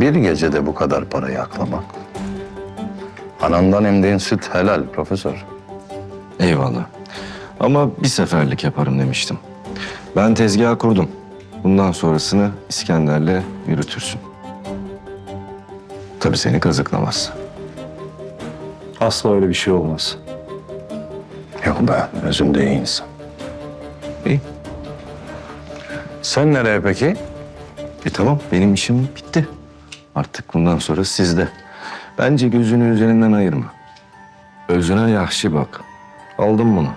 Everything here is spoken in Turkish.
Bir gecede bu kadar parayı aklamak. Anandan emdiğin süt helal profesör. Eyvallah. Ama bir seferlik yaparım demiştim. Ben tezgah kurdum. Bundan sonrasını İskender'le yürütürsün. Tabii seni kazıklamaz. Asla öyle bir şey olmaz. Yok be, özünde iyi insan. İyi. Sen nereye peki? E tamam benim işim bitti. Artık bundan sonra sizde. Bence gözünü üzerinden ayırma. Özüne yahşi bak. Aldım bunu.